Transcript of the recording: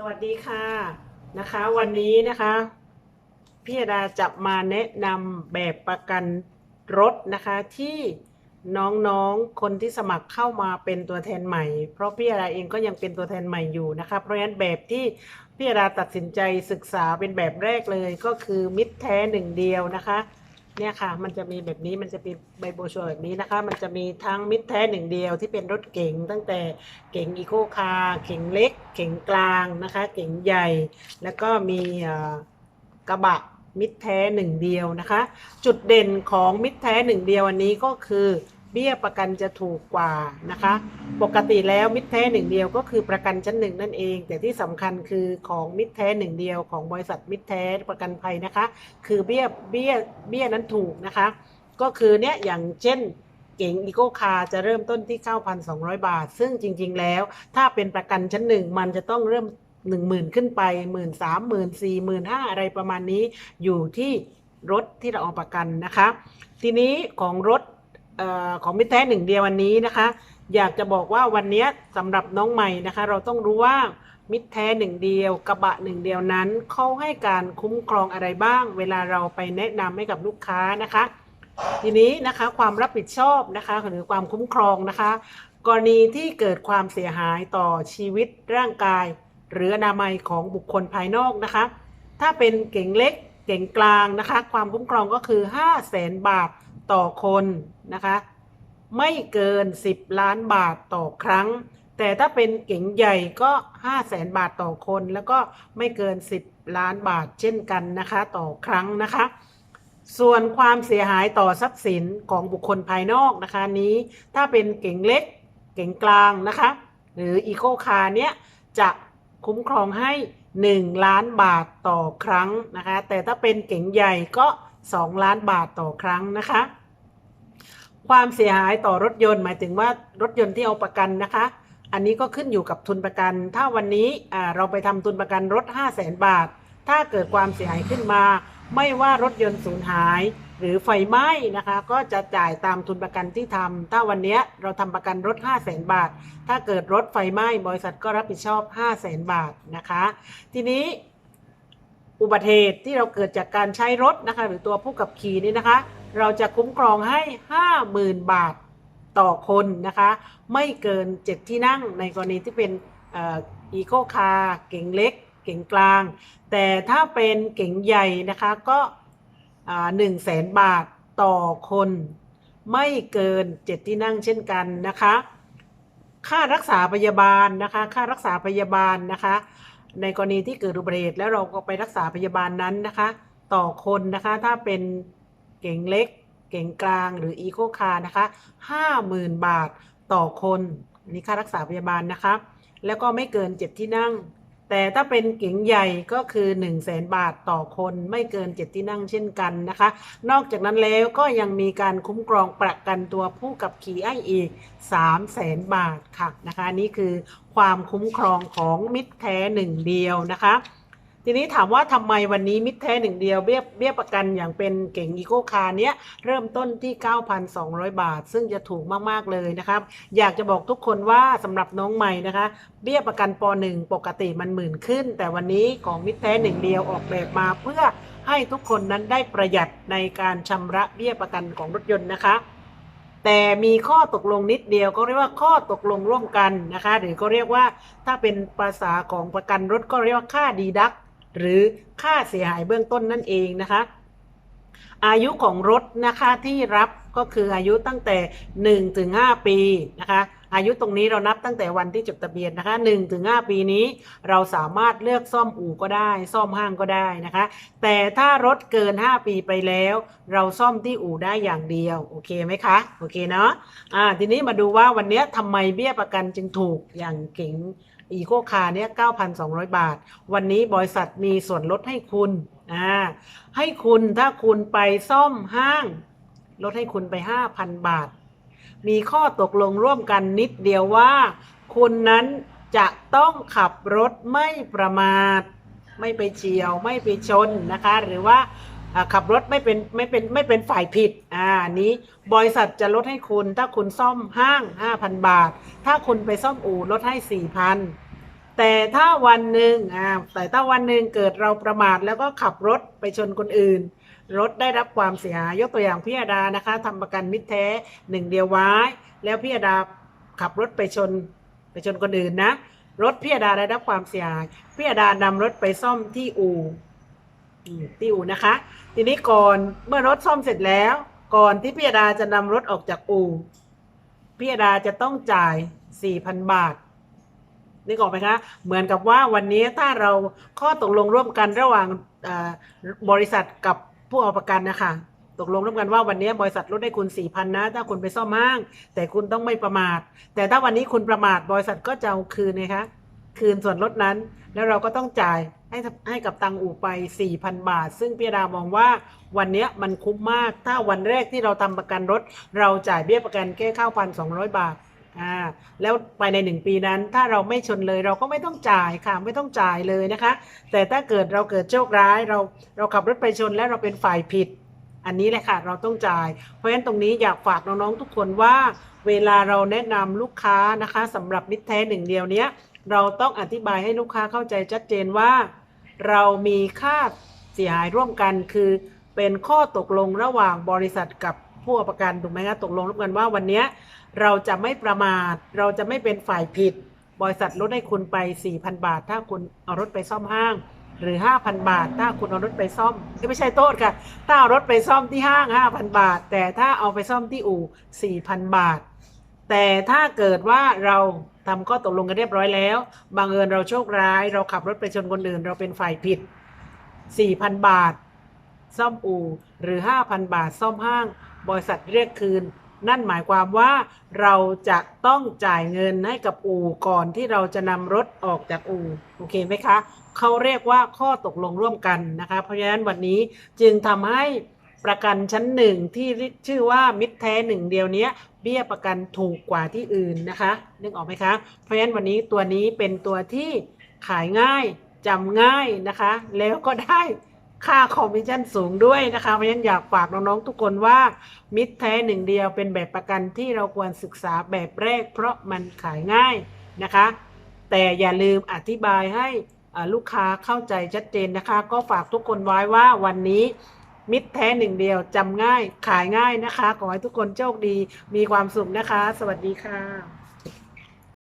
สวัสดีค่ะนะคะ วันนี้นะคะพี่ดาจะมาแนะนำแบบประกันรถนะคะที่น้องๆคนที่สมัครเข้ามาเป็นตัวแทนใหม่ เพราะพี่ดาเองก็ยังเป็นตัวแทนใหม่อยู่นะคะเพราะฉะนั้นแบบที่พี่ดาตัดสินใจศึกษาเป็นแบบแรกเลยก็คือมิตรแท้หนึ่งเดียวนะคะ เนี่ยค่ะ มันจะมีแบบนี้มันจะมีใบโบชัวแบบนี้นะคะ มันจะมีทั้งมิตรแท้หนึ่งเดียวที่เป็นรถเก๋งตั้งแต่เก๋งอีโคคาร์เก๋งเล็ก เก๋งกลางนะคะ เก๋งใหญ่ แล้วก็มีกระบะมิตรแท้หนึ่งเดียวนะคะ จุดเด่นของมิตรแท้หนึ่งเดียวอันนี้ก็คือ บี้ยประกันจะถูกกว่านะคะ ปกติแล้วมิตรแท้หนึ่งเดียวก็คือประกันชั้นหนึ่งนั่นเอง แต่ที่สำคัญคือของมิตรแท้หนึ่งเดียวของบริษัทมิตรแท้ประกันภัยนะคะ คือเบี้ยเบี้ยเบี้ยนั้นถูกนะคะ ก็คือเนี้ยอย่างเช่นเก๋งอีโคคาจะเริ่มต้นที่ 9,200 บาท ซึ่งจริง ๆ แล้ว ถ้าเป็นประกันชั้นหนึ่งมันจะต้องเริ่ม10,000ขึ้นไป1 3 0 0 0 0 4 0 0 0 0 5อะไรประมาณนี้อยู่ที่รถที่เราเอาประกันนะคะ ทีนี้ของรถ ออของมิตรแท้หนึ่งเดียววันนี้นะคะ อยากจะบอกว่าวันนี้สำหรับน้องใหม่นะคะ เราต้องรู้ว่ามิตรแท้หนึ่งเดียวกระบะหนึ่งเดียวนั้นเขาให้การคุ้มครองอะไรบ้าง เวลาเราไปแนะนำให้กับลูกค้านะคะ ทีนี้นะคะความรับผิดชอบนะคะหรือความคุ้มครองนะคะ กรณีที่เกิดความเสียหายต่อชีวิตร่างกาย หรืออนามัยของบุคคลภายนอกนะคะ ถ้าเป็นเก่งเล็กเก่งกลางนะคะ ความคุ้มครองก็คือ 5 0 0แสนบาท ต่อคนนะคะไม่เกิน 10 ล้านบาทต่อครั้ง แต่ถ้าเป็นเก๋งใหญ่ก็5 0 0แสนบาทต่อคน แล้วก็ไม่เกิน 10 ล้านบาทเช่นกันนะคะต่อครั้งนะคะ ส่วนความเสียหายต่อทรัพย์สินของบุคคลภายนอกนะคะนี้ ถ้าเป็นเก๋งเล็ก เก๋งกลางนะคะ หรืออีโคคาร์เนี้ยจะคุ้มครองให้ 1 ล้านบาทต่อครั้งนะคะ แต่ถ้าเป็นเก๋งใหญ่ก็ 2 ล้านบาทต่อครั้งนะคะ ความเสียหายต่อรถยนต์ หมายถึงว่ารถยนต์ที่เอาประกันนะคะ อันนี้ก็ขึ้นอยู่กับทุนประกัน ถ้าวันนี้เราไปทำทุนประกันรถ 5 0 0แสนบาท ถ้าเกิดความเสียหายขึ้นมา ไม่ว่ารถยนต์สูญหาย หรือไฟไหม้นะคะ ก็จะจ่ายตามทุนประกันที่ทำถ้าวันนี้เราทำประกันรถ 5 0 0แสนบาท ถ้าเกิดรถไฟไหม้บริษัทก็รับผิดชอบ 5 0 0แสนบาทนะคะ ทีนี้อุบัติเหตุที่เราเกิดจากการใช้รถนะคะ หรือตัวผู้ขับขี่นี่นะคะ เราจะคุ้มครองให้ 50,000 บาทต่อคนนะคะ ไม่เกิน 7 ที่นั่งในกรณีที่เป็นอีโคคาร์เก๋งเล็ก เก๋งกลาง แต่ถ้าเป็นเก๋งใหญ่นะคะก็หนึ่งแสนบาทต่อคน ไม่เกิน 7 ที่นั่งเช่นกันนะคะ ค่ารักษาพยาบาลนะคะ ค่ารักษาพยาบาลนะคะ ในกรณีที่เกิดอุบัติเหตุแล้วเราก็ไปรักษาพยาบาลนั้นนะคะ ต่อคนนะคะถ้าเป็น เก่งเล็ก เก่งกลางหรืออีโคคาร์นะคะ50,000 บาทต่อคนอันนี้ค่ารักษาพยาบาลนะคะ แล้วก็ไม่เกิน 7 ที่นั่ง แต่ถ้าเป็นเก๋งใหญ่ก็คือ 1 0 0 0 0แบาทต่อคนไม่เกิน 7 ที่นั่งเช่นกันนะคะ นอกจากนั้นแล้วก็ยังมีการคุ้มครองประกันตัวผู้กับขี่ให้อีก 3 0 0แสนบาทค่ะนะคะ นี่คือความคุ้มครองของมิตรแท้หนึ่งเดียวนะคะ ทีนี้ถามว่าทำไมวันนี้มิตรแท้หนึ่งเดียวเบี้ยเบี้ยประกันอย่างเป็นเก่งอีโคคาร์เนี้ยเริ่มต้นที่ 9,200 บาท ซึ่งจะถูกมาก ๆ เลยนะครับ อยากจะบอกทุกคนว่าสำหรับน้องใหม่นะคะ เบี้ยประกันป .1 ปกติมันหมื่นขึ้น แต่วันนี้ของมิตรแท้หนึ่งเดียวออกแบบมาเพื่อให้ทุกคนนั้นได้ประหยัดในการชำระเบี้ยประกันของรถยนต์นะคะ แต่มีข้อตกลงนิดเดียวก็เรียกว่าข้อตกลงร่วมกันนะคะ หรือก็เรียกว่าถ้าเป็นภาษาของประกันรถก็เรียกว่าค่าดีดัก หรือค่าเสียหายเบื้องต้นนั่นเองนะคะ อายุของรถนะคะที่รับก็คืออายุตั้งแต่1ถึง5ปีนะคะอายุตรงนี้เรานับตั้งแต่วันที่จดทะเบียนนะคะ1ถึง5ปีนี้ เราสามารถเลือกซ่อมอู่ก็ได้ ซ่อมห้างก็ได้นะคะ แต่ถ้ารถเกิน 5 ปีไปแล้ว เราซ่อมที่อู่ได้อย่างเดียว โอเคไหมคะ โอเคเนาะอ่าทีนี้มาดูว่าวันนี้ทำไมเบี้ยประกันจึงถูกอย่างเก๋ง อีโคคาร์เนี่ย9,200 บาท วันนี้บริษัทมีส่วนลดให้คุณอ่าให้คุณถ้าคุณไปซ่อมห้าง ลดให้คุณไป 5,000 บาท มีข้อตกลงร่วมกันนิดเดียวว่า คุณนั้นจะต้องขับรถไม่ประมาท ไม่ไปเฉียวไม่ไปชนนะคะ หรือว่าอ่า ขับรถไม่เป็นไม่เป็นไม่เป็นฝ่ายผิด อ่านนี้บริษัทจะลดให้คุณ ถ้าคุณซ่อมห้าง 5,000 บาท ถ้าคุณไปซ่อมอู่ลดให้ 4,000 แต่ถ้าวันหนึ่งอ่าแต่ถ้าวันหนึ่งเกิดเราประมาทแล้วก็ขับรถไปชนคนอื่น รถได้รับความเสียหายยกตัวอย่างพี่อาดานะคะทำประกันมิตรแท้หนึ่งเดียวไว้ แล้วพี่อาดาขับรถไปชนไปชนคนอื่นนะ รถพี่อาดาได้รับความเสียหายพี่อาดานำรถไปซ่อมที่อู่ อืมที่อู่นะคะ ทีนี้ก่อนเมื่อรถซ่อมเสร็จแล้ว ก่อนที่พี่ดาจะนำรถออกจากอู่พี่ดาจะต้องจ่ายสี่พันบาทนึกออกไหมคะ เหมือนกับว่าวันนี้ถ้าเราข้อตกลงร่วมกันระหว่างบริษัทกับผู้เอาประกันนะคะตกลงร่วมกันว่าวันนี้บริษัทลดให้คุณสี่พันนะ ถ้าคุณไปซ่อมห้าง แต่คุณต้องไม่ประมาท แต่ถ้าวันนี้คุณประมาทบริษัทก็จะเอาคืนนะคะ คืนส่วนลดนั้น แล้วเราก็ต้องจ่าย ให้ให้กับตังอู่ไป 4,000 บาท ซึ่งพี่ดามองว่าวันนี้มันคุ้มมาก ถ้าวันแรกที่เราทำประกันรถ เราจ่ายเบี้ยประกันแค่ข้าวพันสองบาทอ่าแล้วภายในหนึ่งปีนั้น ถ้าเราไม่ชนเลยเราก็ไม่ต้องจ่ายค่ะไม่ต้องจ่ายเลยนะคะ แต่ถ้าเกิดเราเกิดโชคร้ายเราเราขับรถไปชนแล้วเราเป็นฝ่ายผิด อันนี้แหละค่ะเราต้องจ่าย เพราะฉะนั้นตรงนี้อยากฝากน้องๆทุกคนว่า เวลาเราแนะนำลูกค้านะคะสำหรับมิตรแท้หนึ่งเดียวเนี้ยเราต้องอธิบายให้ลูกค้าเข้าใจชัดเจนว่า เรามีค่าเสียหายร่วมกัน คือเป็นข้อตกลงระหว่างบริษัทกับผู้ประกันถูกไหมคะตกลงร่วมกันว่าวันนี้เราจะไม่ประมาท เราจะไม่เป็นฝ่ายผิด บริษัทลดให้คุณไป 4,000 บาท ถ้าคุณเอารถไปซ่อมห้าง หรือ 5,000 บาท ถ้าคุณเอารถไปซ่อมไม่ใช่โทษค่ะ ถ้าเอารถไปซ่อมที่ห้าง 5,000 บาท แต่ถ้าเอาไปซ่อมที่อู่ 4,000 บาท แต่ถ้าเกิดว่าเรา ทำข้อตกลงกันเรียบร้อยแล้วบังเอิญเราโชคร้าย เราขับรถไปชนคนอื่น เราเป็นฝ่ายผิด 4,000 บาท ซ่อมอู่หรือ 5,000 บาทซ่อมห้าง บริษัทเรียกคืน นั่นหมายความว่าเราจะต้องจ่ายเงินให้กับอู่ก่อนที่เราจะนำรถออกจากอู่โอเคไหมคะเขาเรียกว่าข้อตกลงร่วมกันนะคะเพราะฉะนั้นวันนี้จึงทำให้ประกันชั้นหนึ่งที่ชื่อว่ามิตรแท้หนึ่งเดียวนี้ เบี้ยประกันถูกกว่าที่อื่นนะคะนึกออกไหมคะ เพราะฉะนั้นวันนี้ตัวนี้เป็นตัวที่ขายง่ายจำง่ายนะคะ แล้วก็ได้ค่าคอมมิชชั่นสูงด้วยนะคะ เพราะฉะนั้นอยากฝากน้อง ๆ ทุกคนว่า มิตรแท้หนึ่งเดียวเป็นแบบประกันที่เราควรศึกษาแบบแรก เพราะมันขายง่ายนะคะ แต่อย่าลืมอธิบายให้ลูกค้าเข้าใจชัดเจนนะคะ ก็ฝากทุกคนไว้ว่าวันนี้ มิตรแท้หนึ่งเดียวจำง่ายขายง่ายนะคะ ขอให้ทุกคนโชคดีมีความสุขนะคะ สวัสดีค่ะ